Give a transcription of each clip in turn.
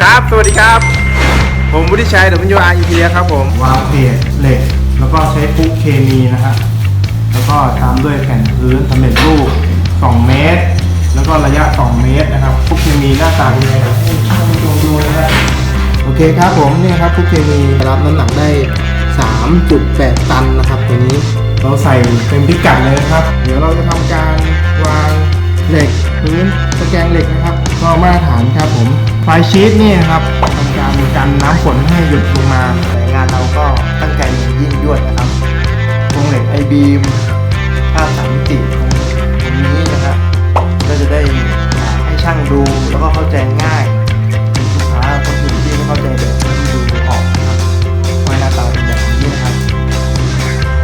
ครับ สวัสดีครับ ผมวุฒิชัย WR e p ครับผม วางเพจเหล็ก แล้วก็ใช้ปุ๊กเคมีนะฮะแล้วก็ตามด้วยแผ่นพื้นสำเร็จรูป 2 เมตร แล้วก็ระยะ 2 เมตรนะครับปุ๊กเคมีหน้าตาเป็นยังไงเดี๋ยวให้ท่านผู้ชมดูนะฮะโอเคครับผมนี่ครับปุ๊กเคมีรับน้ำหนักได้ 3.8 ตันนะครับตัวนี้เราใส่เต็มพิกัดเลยนะครับ เดี๋ยวเราจะทำการวางเหล็กพื้นตะแกรงเหล็กนะครับ ก็มาตรฐานครับผม ไฟชีตนี่ครับทำการกันน้ำฝนให้หยุดลงมาแต่งานเราก็ตั้งใจยิ่งยวดนะครับโครงเหล็กไอบีมภาพสามมิติตรงนี้นะครับก็จะได้ให้ช่างดูแล้วก็เข้าใจง่ายลูกค้าคนอื่นที่ไม่เข้าใจแบบที่ดูออกนะครับว่หน้าตาเป็นแบบนี้นะครับ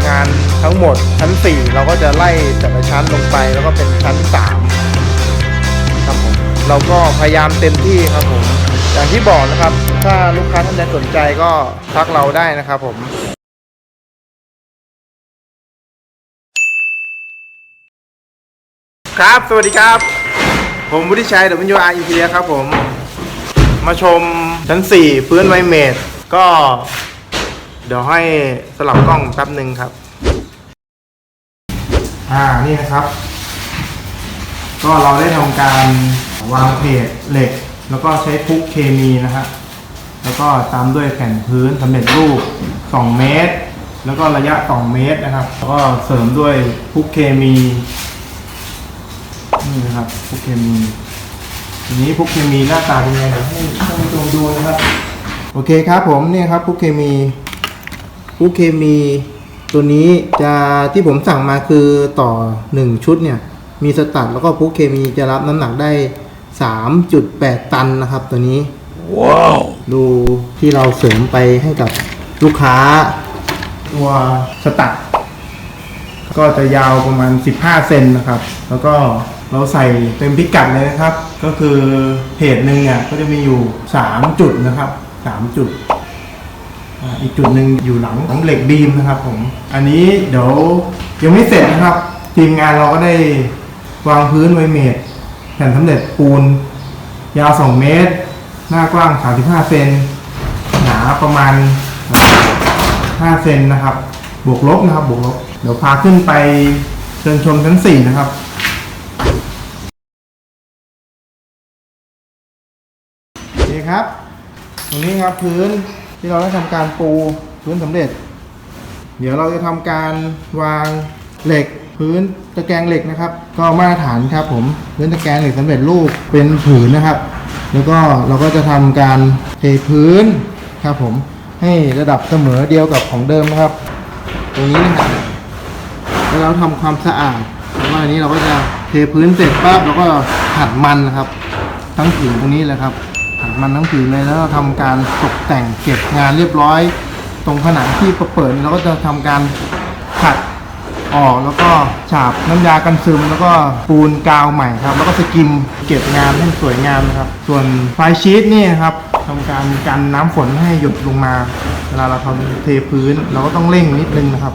งานทั้งหมดชั้น 4 เราก็จะไล่แต่ละชั้นลงไปแล้วก็เป็นชั้น3ครับผม เราก็พยายามเต็มที่ครับผม อย่างที่บอกนะครับ ถ้าลูกค้าท่านใดสนใจก็ทักเราได้นะครับผมครับ สวัสดีครับ ผมวุฒิชัย WR e p ครับผม มาชมชั้น 4 พื้นไวเมดก็ เดี๋ยวให้สลับกล้องแป๊บหนึ่งครับ อ่า นี่นะครับ ก็เราได้ทำการวางเพจเหล็ก แล้วก็ใช้ปุ๊กเคมีนะฮะแล้วก็ตามด้วยแผ่นพื้นสำเร็จรูป 2 เมตร แล้วก็ระยะ 2 เมตรนะครับ แล้วก็เสริมด้วยปุ๊กเคมีนี่นะครับปุ๊กเคมีทีนี้ปุ๊กเคมีหน้าตาเป็นยังไงเดี๋ยวให้ท่านผู้ชมดูนะครับ โอเคครับผมนี่ครับปุ๊กเคมีปุ๊กเคมีตัวนี้จะที่ผมสั่งมาคือต่อ 1 ชุดเนี่ย มีสตัดแล้วก็ปุ๊กเคมีจะรับน้ำหนักได้ 3.8 ตันนะครับ ตัวนี้ ว้าว ดูที่เราเสริมไปให้กับลูกค้า ตัวสตัดก็จะยาวประมาณ 15 เซนนะครับ แล้วก็เราใส่เต็มพิกัดเลยนะครับ ก็คือเพจหนึ่งเนี่ยก็จะมีอยู่ 3 จุดนะครับ 3 จุดอ่าอีกจุดหนึ่งอยู่หลังของเหล็กบีมนะครับผม อันนี้เดี๋ยวยังไม่เสร็จนะครับ ทีมงานเราก็ได้ วางพื้นไวเมดแผ่นสำเร็จปูน ยาว 2 เมตร หน้ากว้าง 35 เซนหนาประมาณ 5 เซนนะครับ บวกลบนะครับ บวกลบ เดี๋ยวพาขึ้นไปเชิญชมชั้น 4 นะครับโอเคครับ ตรงนี้ครับพื้นที่เราได้ทำการปูพื้นสำเร็จ เดี๋ยวเราจะทำการวางเหล็ก พื้นตะแกรงเหล็กนะครับ ก็มาตรฐานครับผมพื้นตะแกรงเหล็กสำเร็จรูปเป็นผืนนะครับ แล้วก็เราก็จะทำการเทพื้นครับผมให้ระดับเสมอเดียวกับของเดิมนะครับ ตรงนี้นะครับแล้วเราทำความสะอาดแล้วอันนี้เราก็จะเทพื้นเสร็จปั๊บเราก็ขัดมันนะครับ ทั้งผืนตรงนี้เลยครับขัดมันทั้งผืนเลยแล้วเราทำการตกแต่งเก็บงานเรียบร้อย ตรงผนังที่เปิดเราก็จะทำการขัด ออกแล้วก็ฉาบน้ำยากันซึม แล้วก็ปูนกาวใหม่ครับ แล้วก็สกิมเก็บงานให้สวยงามนะครับ ส่วนไฟชีตนี่ครับทำการกันน้ำฝนให้หยดลงมา เวลาเราทำเทพื้น เราก็ต้องเร่งนิดนึงนะครับ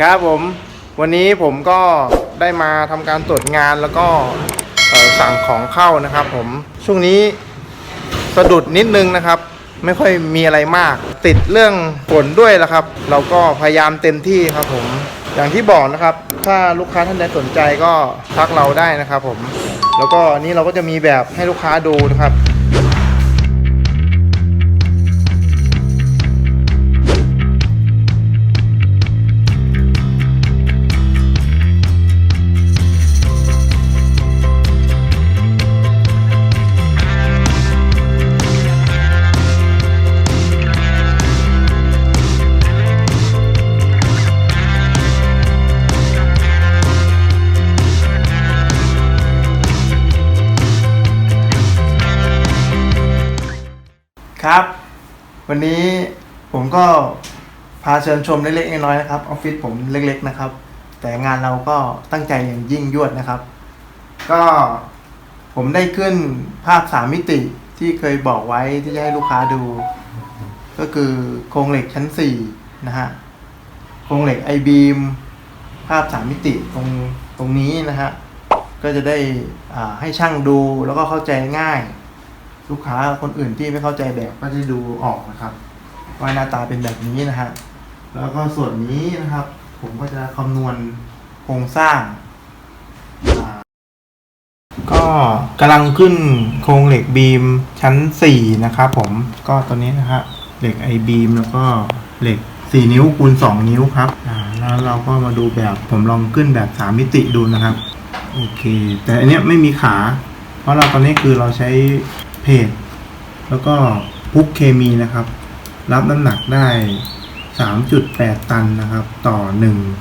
ครับผม วันนี้ผมก็ได้มาทำการตรวจงานแล้วก็ สั่งของเข้านะครับ ผมช่วงนี้สะดุดนิดนึงนะครับ ไม่ค่อยมีอะไรมาก ติดเรื่องฝนด้วยละครับ เราก็พยายามเต็มที่ครับผมอย่างที่บอกนะครับ ถ้าลูกค้าท่านใดสนใจก็ทักเราได้นะครับ ผม แล้วก็นี้เราก็จะมีแบบให้ลูกค้าดูนะครับ วันนี้ผมก็พาเชิญชมเล็กๆน้อยๆนะครับออฟฟิศผมเล็กๆนะครับ แต่งานเราก็ตั้งใจอย่างยิ่งยวดนะครับ ก็ผมได้ขึ้นภาพสามมิติที่เคยบอกไว้ที่จะให้ลูกค้าดู ก็คือโครงเหล็กชั้นสี่นะฮะโครงเหล็กไอบีมภาพสามมิติตรงตรงนี้นะฮะก็จะได้ให้ช่างดูแล้วก็เข้าใจง่าย ลูกค้าคนอื่นที่ไม่เข้าใจแบบก็จะดูออกนะครับว่าหน้าตาเป็นแบบนี้นะฮะแล้วก็ส่วนนี้นะครับ ผมก็จะคำนวณโครงสร้าง ก็กำลังขึ้นโครงเหล็กบีมชั้น 4 นะครับผมก็ตัวนี้นะฮะเหล็กไอบีมแล้วก็เหล็ก 4 นิ้วคูณ 2 นิ้วครับอ่าแล้วเราก็มาดูแบบผมลองขึ้นแบบ 3 มิติดูนะครับ โอเค แต่อันเนี้ยไม่มีขา เพราะเราตอนนี้คือเราใช้ เพจแล้วก็พุกเคมีนะครับ รับน้ำหนักได้ 3.8 ตันนะครับ ต่อ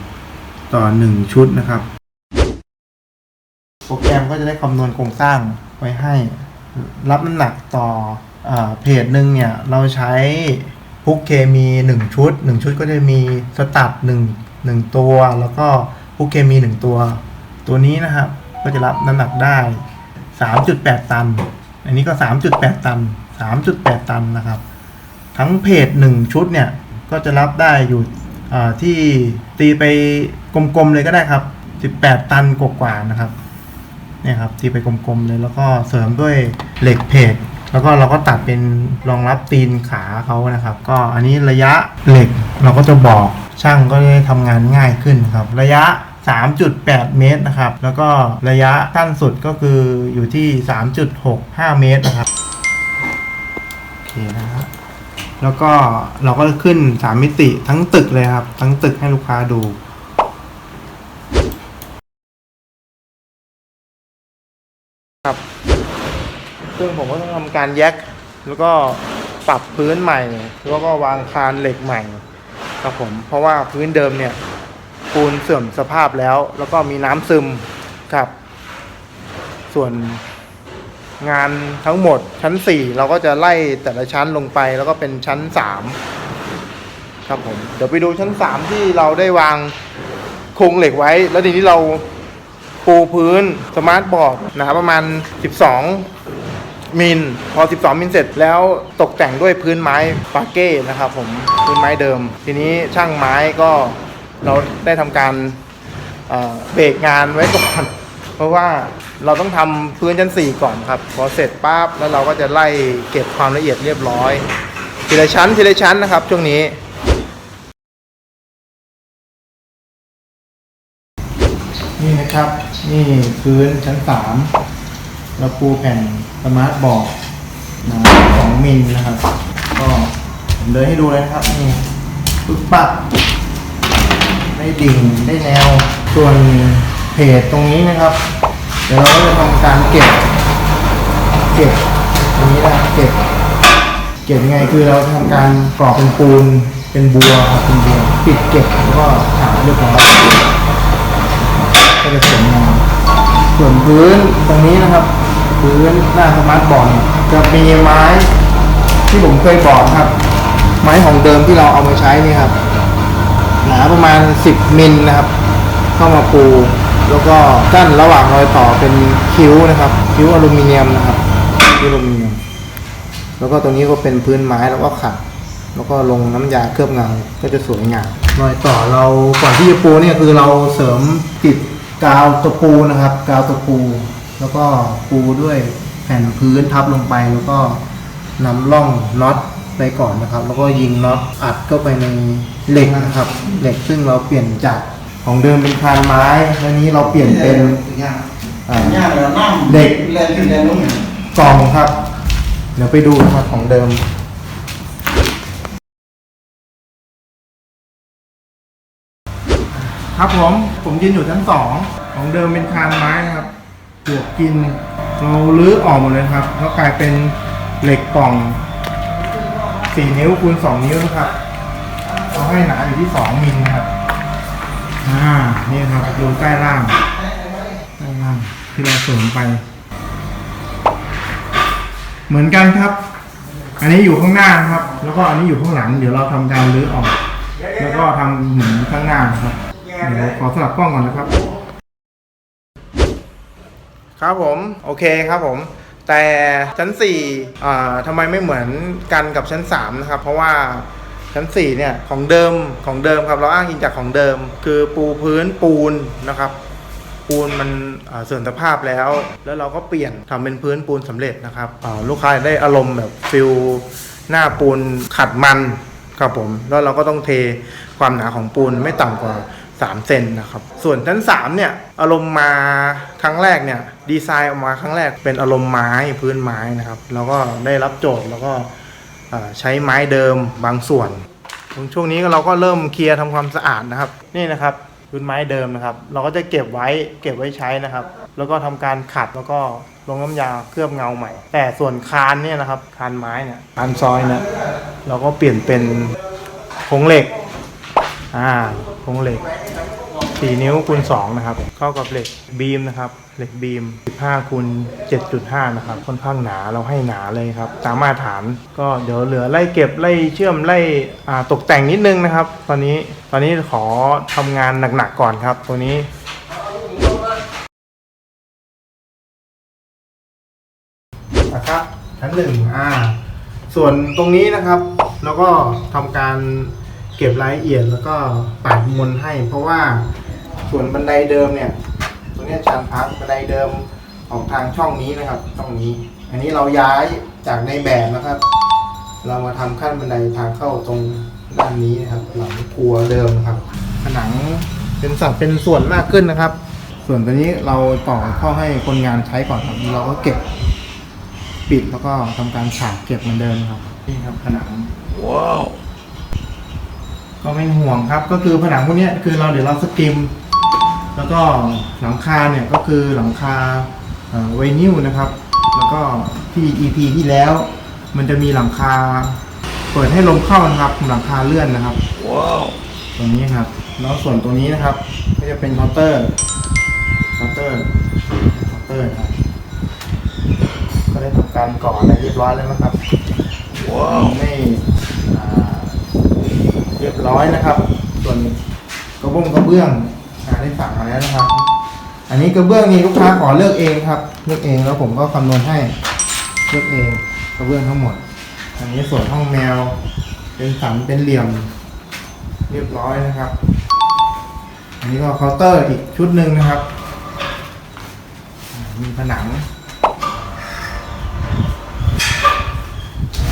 1 ต่อ 1 ชุดนะครับ โปรแกรมก็จะได้คำนวณโครงสร้างไว้ให้ รับน้ำหนักต่ออเพจหนึ่งเนี่ย เราใช้พุกเคมี 1 ชุด 1 ชุดก็จะมีสตัด1 1 ตัว แล้วก็พุกเคมี 1 ตัว ตัวนี้นะครับ ก็จะรับน้ำหนักได้ 3.8 ตัน อันนี้ก็ 3.8 ตัน 3.8 ตันนะครับ ทั้งเพจ 1 ชุดเนี่ย ก็จะรับได้อยู่ที่ตีไปกลมๆเลยก็ได้ครับ 18 ตันกว่าๆนะครับเนี่ยครับตีไปกลมๆเลยแล้วก็เสริมด้วยเหล็กเพจแล้วก็เราก็ตัดเป็นรองรับตีนขาเขานะครับ ก็อันนี้ระยะเหล็กเราก็จะบอกช่างก็ได้ทำงานง่ายขึ้นครับ ระยะ 3.8 เมตรนะครับ แล้วก็ระยะสั้นสุดก็คืออยู่ที่ 3.65 เมตรนะครับโอเคนะครับแล้วก็เราก็ขึ้น 3 มิติทั้งตึกเลยครับ ทั้งตึกให้ลูกค้าดูครับซึ่งผมก็ต้องทำการแยก แล้วก็ปรับพื้นใหม่ แล้วก็วางคานเหล็กใหม่ครับผม เพราะว่าพื้นเดิมเนี่ย ปูนเสื่อมสภาพแล้ว แล้วก็มีน้ำซึมครับ ส่วนงานทั้งหมดชั้น 4 เราก็จะไล่แต่ละชั้นลงไปแล้วก็เป็นชั้น 3 ครับผมเดี๋ยวไปดูชั้น 3 ที่เราได้วางโครงเหล็กไว้ แล้วทีนี้เราปูพื้นสมาร์ทบอร์ดนะครับประมาณ 12 มิลพอ 12 มิลเสร็จแล้วตกแต่งด้วยพื้นไม้ปาเก้นะครับผมพื้นไม้เดิม ทีนี้ช่างไม้ก็ เราได้ทำการเบรกงานไว้ก่อน เพราะว่าเราต้องทำพื้นชั้น 4 ก่อนครับ พอเสร็จปั๊บแล้วเราก็จะไล่เก็บความละเอียดเรียบร้อย ทีละชั้นทีละชั้นนะครับ ช่วงนี้นี่นะครับนี่พื้นชั้นสามเราปูแผ่นสมาร์ทบอร์ดนาสองมิลนะครับ ก็ผมเดินให้ดูเลยนะครับนี่ปึ๊บปั๊บ ได้ดิ่งได้แนวส่วนเพจตรงนี้นะครับ เดี๋ยวเราก็จะทำการเก็บ เก็บตรงนี้นะเก็บ เก็บยังไงคือเราทำการกรอกเป็นปูนเป็นบัวครับเป็นบัวปิดเก็บแล้วก็ถาเรียบร้อยก็จะสวยงามส่วนพื้นตรงนี้นะครับ พื้นหน้าสมาร์ทบอร์ดจะมีไม้ที่ผมเคยบอกครับ ไม้ของเดิมที่เราเอามาใช้นี่ครับ หนาประมาณ 10มิลนะครับ เข้ามาปู แล้วก็กั้นระหว่างรอยต่อเป็นคิ้วนะครับ คิ้วอลูมิเนียมนะครับคิ้วอลูมิเนียม แล้วก็ตรงนี้ก็เป็นพื้นไม้แล้วก็ขัด แล้วก็ลงน้ำยาเคลือบเงา ก็จะสวยงาม รอยต่อเราก่อนที่จะปูเนี่ยคือเราเสริมติดกาวตะปูนะครับ กาวตะปู แล้วก็ปูด้วยแผ่นพื้นทับลงไปแล้วก็นำล่องน็อต ไปก่อนนะครับ แล้วก็ยิงน็อตอัดเข้าไปในเหล็กนะครับ เหล็กซึ่งเราเปลี่ยนจากของเดิมเป็นคานไม้แล้วนี้เราเปลี่ยนเป็นอ่าเด็กกล่องครับ เดี๋ยวไปดูนะครับของเดิมครับผม ผมยืนอยู่ชั้นสองของเดิมเป็นคานไม้นะครับปลวกกิน เราลื้อออกหมดเลยครับแล้วกลายเป็นเหล็กกล่อง 4นิ้วคูณ2นิ้วนะครับเราให้หนาอยู่ที่2มิลนะครับ อ่า นี่ครับดูใต้ล่างใต้ล่างที่เราเสริมไป เหมือนกันครับ อันนี้อยู่ข้างหน้านะครับ แล้วก็อันนี้อยู่ข้างหลัง เดี๋ยวเราทำการรื้อออก แล้วก็ทำเหมือนข้างหน้านครับ เดี๋ยวขอสลับกล้องก่อนนะครับ ครับผม โอเคครับผม แต่ชั้น4อ่าทำไมไม่เหมือนกันกับชั้น3นะครับ เพราะว่าชั้นสี่เนี่ยของเดิมของเดิมครับเราอ้างอิงจากของเดิม คือปูพื้นปูนนะครับ ปูนมันเสื่อมสภาพแล้ว แล้วเราก็เปลี่ยนทำเป็นพื้นปูนสำเร็จนะครับลูกค้าได้อารมณ์แบบฟิลหน้าปูนขัดมันครับผมแล้วเราก็ต้องเทความหนาของปูนไม่ต่ำกว่า3เซนนะครับ ส่วนชั้น3เนี่ยอารมณ์มาครั้งแรกเนี่ย ดีไซน์ออกมาครั้งแรกเป็นอารมณ์ไม้พื้นไม้นะครับ แล้วก็ได้รับโจทย์แล้วก็ใช้ไม้เดิมบางส่วนช่วงนี้เราก็เริ่มเคลียร์ทำความสะอาดนะครับ นี่นะครับพื้นไม้เดิมนะครับ เราก็จะเก็บไว้เก็บไว้ใช้นะครับ แล้วก็ทำการขัดแล้วก็ลงน้ำยาเคลือบเงาใหม่ แต่ส่วนคานเนี่ยนะครับคานไม้เนี่ยคานซอยเนี่ยเราก็เปลี่ยนเป็นโครงเหล็กอ่าโครงเหล็ก 4 นิ้วคูณ2นะครับ เข้ากับเหล็กบีมนะครับ เหล็กบีม 15คูณ7.5 นะครับ ค่อนข้างหนาเราให้หนาเลยครับ ตามมาตรฐานก็เดี๋ยวเหลือไล่เก็บไล่เชื่อมไล่ตกแต่งนิดนึงนะครับ ตอนนี้ตอนนี้ขอทำงานหนักๆก่อนครับ ตัวนี้นะครับชั้นหนึ่งอ่า ส่วนตรงนี้นะครับเราก็ทำการเก็บรายละเอียดแล้วก็ปาดมนให้ เพราะว่า ส่วนบันไดเดิมเนี่ยตรงเนี้ยชันพักบันไดเดิมของทางช่องนี้นะครับช่องนี้ อันนี้เราย้ายจากในแบบนะครับ เรามาทำขั้นบันไดทางเข้าตรงด้านนี้นะครับ หลังครัวเดิมนะครับ ผนังเป็นสัดเป็นส่วนมากขึ้นนะครับ ส่วนตัวนี้เราต่อเข้าให้คนงานใช้ก่อนครับเราก็เก็บปิดแล้วก็ทำการฉาบเก็บเหมือนเดิมครับนี่ครับผนังว้าวก็ไม่ห่วงครับ ก็คือผนังพวกเนี้ยคือเราเดี๋ยวเราสกิม แล้วก็หลังคาเนี่ยก็คือหลังคาเอ่อไวนิลนะครับ แล้วก็ที่ EP ที่แล้ว มันจะมีหลังคา เปิดให้ลมเข้านะครับ หลังคาเลื่อนนะครับว้าวตรงนี้ครับแล้วส่วนตัวนี้นะครับ ก็จะเป็นเคาน์เตอร์เคาน์เตอร์เคาน์เตอร์ครับก็ได้ทำการก่ออะไรเรียบร้อยแล้วนะครับว้าวไม่อ่าเรียบร้อยนะครับ ส่วนกระบุ้งกระเบื้อง อ่าได้สั่งมาแล้วนะครับ อันนี้กระเบื้องนี่ลูกค้าขอเลือกเองครับ เลือกเองแล้วผมก็คำนวณให้ เลือกเองกระเบื้องทั้งหมด อันนี้ส่วนห้องแมว เป็นสันเป็นเหลี่ยม เรียบร้อยนะครับ อันนี้ก็เคาน์เตอร์อีกชุดหนึ่งนะครับ มีผนัง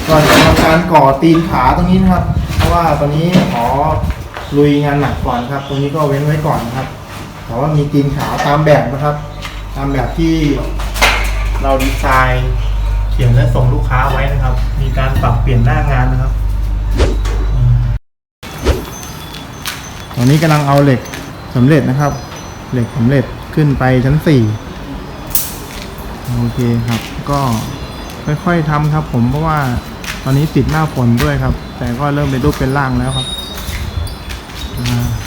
ก่อนจะทำการก่อตีนขาตรงนี้นะครับ เพราะว่าตอนนี้ขอ ลุยงานหนักก่อนครับ ตรงนี้ก็เว้นไว้ก่อนนะครับ แต่ว่ามีตีนขาวตามแบบนะครับ ตามแบบที่เราดีไซน์เขียนและส่งลูกค้าไว้นะครับ มีการปรับเปลี่ยนหน้างานนะครับตอนนี้กำลังเอาเหล็กสำเร็จนะครับ เหล็กสำเร็จขึ้นไปชั้นสี่โอเคครับ ก็ค่อยๆทำครับ ผมเพราะว่าตอนนี้ติดหน้าฝนด้วยครับ แต่ก็เริ่มเป็นรูปเป็นร่างแล้วครับ อ่า